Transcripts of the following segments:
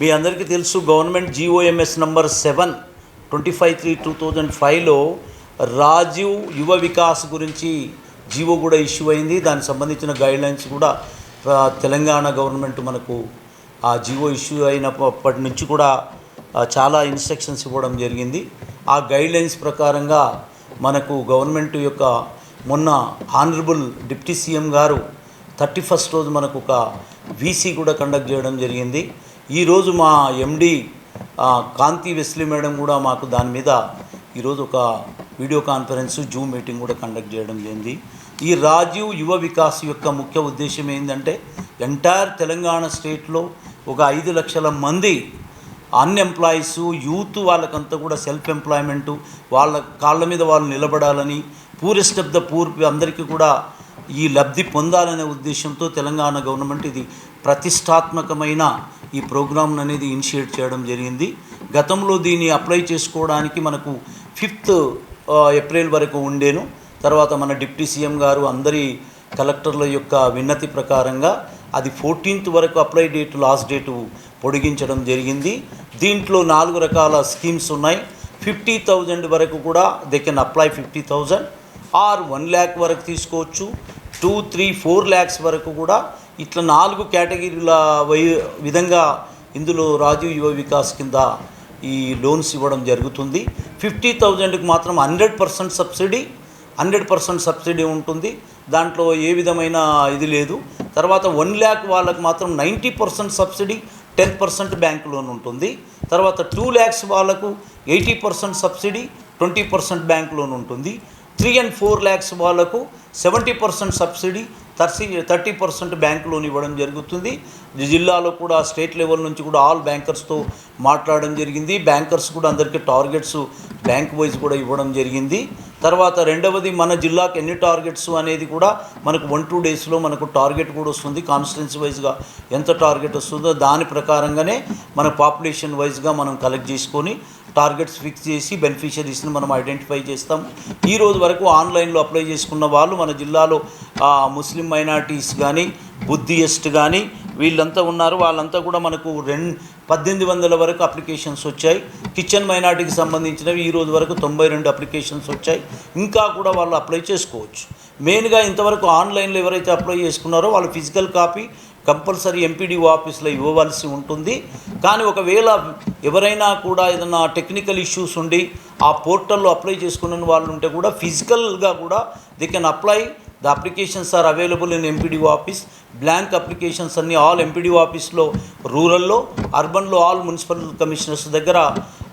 మీ అందరికీ తెలుసు government GOMS number seven twenty five three two thousand ఫైవ్లో రాజీవ్ యువ వికాస్ గురించి జీవో కూడా ఇష్యూ అయింది. దానికి సంబంధించిన గైడ్లైన్స్ కూడా తెలంగాణ గవర్నమెంట్ మనకు ఆ జీవో ఇష్యూ అయినప్పటి నుంచి కూడా చాలా ఇన్స్ట్రక్షన్స్ ఇవ్వడం జరిగింది. ఆ గైడ్లైన్స్ ప్రకారంగా మనకు గవర్నమెంట్ యొక్క మొన్న ఆనరబుల్ డిప్యూటీ సీఎం గారు థర్టీ ఫస్ట్ రోజు మనకు ఒక వీసీ కూడా కండక్ట్ చేయడం జరిగింది. ఈరోజు మా ఎండి కాంతి వెస్లీ మేడం కూడా మాకు దాని మీద ఈరోజు ఒక వీడియో కాన్ఫరెన్స్ జూమ్ మీటింగ్ కూడా కండక్ట్ చేయడం జరిగింది. ఈ రాజీవ్ యువ వికాస్ యొక్క ముఖ్య ఉద్దేశం ఏంటంటే ఎంటైర్ తెలంగాణ స్టేట్లో ఒక ఐదు లక్షల మంది అన్ఎంప్లాయీస్ యూత్ వాళ్ళకంతా కూడా సెల్ఫ్ ఎంప్లాయ్మెంటు వాళ్ళ కాళ్ళ మీద వాళ్ళు నిలబడాలని పూరెస్ట్ ఆఫ్ ద పూర్ అందరికీ కూడా ఈ లబ్ధి పొందాలనే ఉద్దేశంతో తెలంగాణ గవర్నమెంట్ ఇది ప్రతిష్టాత్మకమైన ఈ ప్రోగ్రామ్ అనేది ఇనిషియేట్ చేయడం జరిగింది. గతంలో దీన్ని అప్లై చేసుకోవడానికి మనకు ఫిఫ్త్ ఏప్రిల్ వరకు ఉండేను. తర్వాత మన డిప్యూటీ సీఎం గారు అందరి కలెక్టర్ల యొక్క విన్నతి ప్రకారంగా అది ఫోర్టీన్త్ వరకు అప్లై డేట్ లాస్ట్ డేటు పొడిగించడం జరిగింది. దీంట్లో నాలుగు రకాల స్కీమ్స్ ఉన్నాయి. ఫిఫ్టీ థౌజండ్ వరకు కూడా they can apply fifty thousand. Or one lakh వరకు తీసుకోవచ్చు. టూ త్రీ ఫోర్ ల్యాక్స్ వరకు కూడా ఇట్లా నాలుగు కేటగిరీల వై విధంగా ఇందులో రాజీవ్ యువ వికాస్ కింద ఈ లోన్స్ ఇవ్వడం జరుగుతుంది. ఫిఫ్టీ థౌజండ్కి మాత్రం hundred percent subsidy hundred percent subsidy ఉంటుంది. దాంట్లో ఏ విధమైన ఇది లేదు. తర్వాత వన్ ల్యాక్ వాళ్ళకి మాత్రం ninety percent subsidy ten percent bank loan ఉంటుంది. తర్వాత టూ ల్యాక్స్ వాళ్ళకు eighty percent subsidy twenty percent bank loan ఉంటుంది. త్రీ అండ్ ఫోర్ ల్యాక్స్ వాళ్ళకు seventy percent subsidy thirty thirty percent bank loan ఇవ్వడం జరుగుతుంది. జిల్లాలో కూడా స్టేట్ లెవెల్ నుంచి కూడా ఆల్ బ్యాంకర్స్తో మాట్లాడడం జరిగింది. బ్యాంకర్స్ కూడా అందరికీ టార్గెట్స్ బ్యాంక్ వైజ్ కూడా ఇవ్వడం జరిగింది. తర్వాత రెండవది మన జిల్లాకి ఎన్ని టార్గెట్స్ అనేది కూడా మనకు వన్ టూ డేస్లో మనకు టార్గెట్ కూడా వస్తుంది. కాన్స్టిట్యున్సీ వైజ్గా ఎంత టార్గెట్ వస్తుందో దాని ప్రకారంగానే మన పాపులేషన్ వైజ్గా మనం కలెక్ట్ చేసుకొని టార్గెట్స్ ఫిక్స్ చేసి బెనిఫిషరీస్ని మనం ఐడెంటిఫై చేస్తాం. ఈ రోజు వరకు ఆన్లైన్లో అప్లై చేసుకున్న వాళ్ళు మన జిల్లాలో ముస్లిం మైనార్టీస్ కానీ బుద్ధియస్ట్ కానీ వీళ్ళంతా ఉన్నారు. వాళ్ళంతా కూడా మనకు రెండు పద్దెనిమిది వందల వరకు అప్లికేషన్స్ వచ్చాయి. కిచెన్ మైనార్టీకి సంబంధించినవి ఈ రోజు వరకు తొంభై రెండు అప్లికేషన్స్ వచ్చాయి. ఇంకా కూడా వాళ్ళు అప్లై చేసుకోవచ్చు. మెయిన్గా ఇంతవరకు ఆన్లైన్లో ఎవరైతే అప్లై చేసుకున్నారో వాళ్ళు ఫిజికల్ కాపీ కంపల్సరీ ఎంపీడీఓ ఆఫీస్లో ఇవ్వవలసి ఉంటుంది. కానీ ఒకవేళ ఎవరైనా కూడా ఏదైనా టెక్నికల్ ఇష్యూస్ ఉండి ఆ పోర్టల్లో అప్లై చేసుకున్న వాళ్ళు ఉంటే కూడా ఫిజికల్గా కూడా they can apply the applications are available in MPDO office blank applications అన్ని ఆల్ ఎంపీడీఓ ఆఫీస్లో రూరల్లో అర్బన్లో ఆల్ మున్సిపల్ కమిషనర్స్ దగ్గర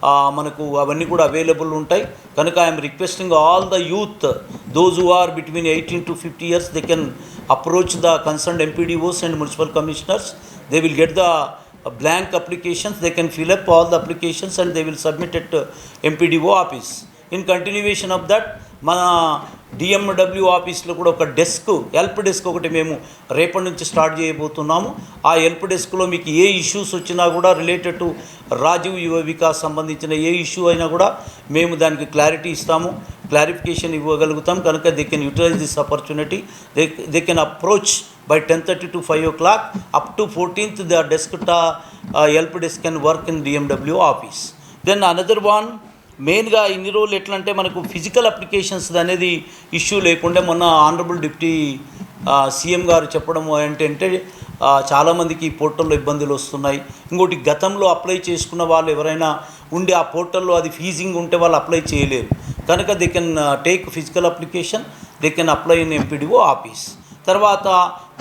ఆ, మనకు అవన్నీ కూడా అవైలబుల్ ఉంటాయి. కనుక I'm requesting all the youth those who are between eighteen to fifty years they can approach the concern MPDOs and municipal commissioners they will get the blank applications. They can fill up all the applications and they will submit it to MPDO office. In continuation of that మన DMW ఆఫీస్లో కూడా ఒక desk help desk ఒకటి మేము రేపటి నుంచి start చేయబోతున్నాము. ఆ హెల్ప్ డెస్క్లో మీకు ఏ ఇష్యూస్ వచ్చినా కూడా రిలేటెడ్ టు రాజీవ్ యువ వికాస్ సంబంధించిన ఏ ఇష్యూ అయినా కూడా మేము దానికి క్లారిటీ ఇస్తాము. క్లారిఫికేషన్ ఇవ్వగలుగుతాం. కనుక they can utilise this opportunity they they can approach by ten thirty to five o'clock up to fourteenth the desk టా help desk can work in DMW office then another one మెయిన్గా ఇన్ని రోజులు ఎట్లా అంటే మనకు physical applications అనేది issue లేకుండా మొన్న ఆనరబుల్ డిప్యూటీ సీఎం గారు చెప్పడం ఏంటంటే చాలామందికి ఈ పోర్టల్లో ఇబ్బందులు వస్తున్నాయి. ఇంకోటి గతంలో అప్లై చేసుకున్న వాళ్ళు ఎవరైనా ఉండి ఆ పోర్టల్లో అది ఫీజింగ్ ఉంటే వాళ్ళు అప్లై చేయలేరు. కనుక they can take physical application they can apply in MPDO office. తర్వాత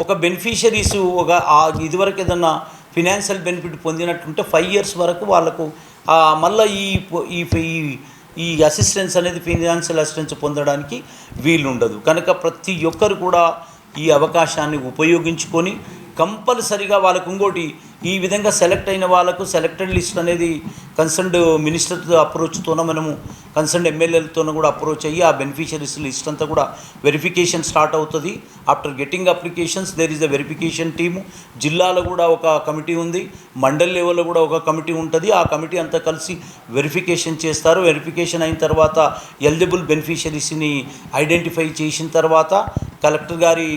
ఒక బెనిఫిషరీస్ ఒక ఇదివరకు ఏదన్నా ఫినాన్షియల్ బెనిఫిట్ పొందినట్టుంటే ఫైవ్ ఇయర్స్ వరకు వాళ్ళకు మళ్ళీ ఈ ఈ ఈ- అసిస్టెన్స్ అనేది ఫినాన్షియల్ అసిస్టెన్స్ పొందడానికి వీలుండదు. కనుక ప్రతి ఒక్కరు కూడా ఈ అవకాశాన్ని ఉపయోగించుకొని కంపల్సరిగా వాళ్ళకు ఇంకోటి ఈ విధంగా సెలెక్ట్ అయిన వాళ్ళకు సెలెక్టెడ్ లిస్ట్ అనేది కన్సర్న్డ్ మినిస్టర్ అప్రోచ్తోనో మనము కన్సర్న్డ్ ఎమ్మెల్యేలతోనూ కూడా అప్రోచ్ అయ్యి ఆ బెనిఫిషరీస్ లిస్ట్ అంతా కూడా వెరిఫికేషన్ స్టార్ట్ అవుతుంది. After getting applications there is a verification team జిల్లాలో కూడా ఒక కమిటీ ఉంది. మండల్ లెవెల్లో కూడా ఒక కమిటీ ఉంటుంది. ఆ కమిటీ అంతా కలిసి వెరిఫికేషన్ చేస్తారు. వెరిఫికేషన్ అయిన తర్వాత ఎలిజిబుల్ బెనిఫిషరీస్ని ఐడెంటిఫై చేసిన తర్వాత కలెక్టర్ గారి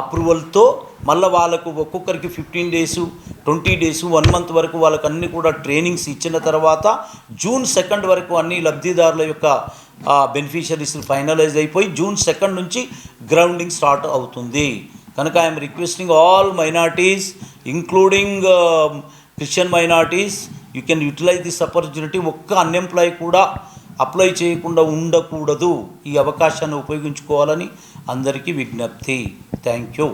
అప్రూవల్తో మళ్ళీ వాళ్ళకు ఒక్కొక్కరికి fifteen days twenty days one month వరకు వాళ్ళకి అన్ని కూడా ట్రైనింగ్స్ ఇచ్చిన తర్వాత జూన్ సెకండ్ వరకు అన్ని లబ్ధిదారుల యొక్క బెనిఫిషరీస్ ఫైనలైజ్ అయిపోయి జూన్ సెకండ్ నుంచి గ్రౌండింగ్ స్టార్ట్ అవుతుంది. కనుక I'm requesting all minorities including Christian minorities you can utilise this opportunity. ఒక్క అన్ఎంప్లాయ్ కూడా అప్లై చేయకుండా ఉండకూడదు. ఈ అవకాశాన్ని ఉపయోగించుకోవాలని అందరికీ విజ్ఞప్తి. Thank you.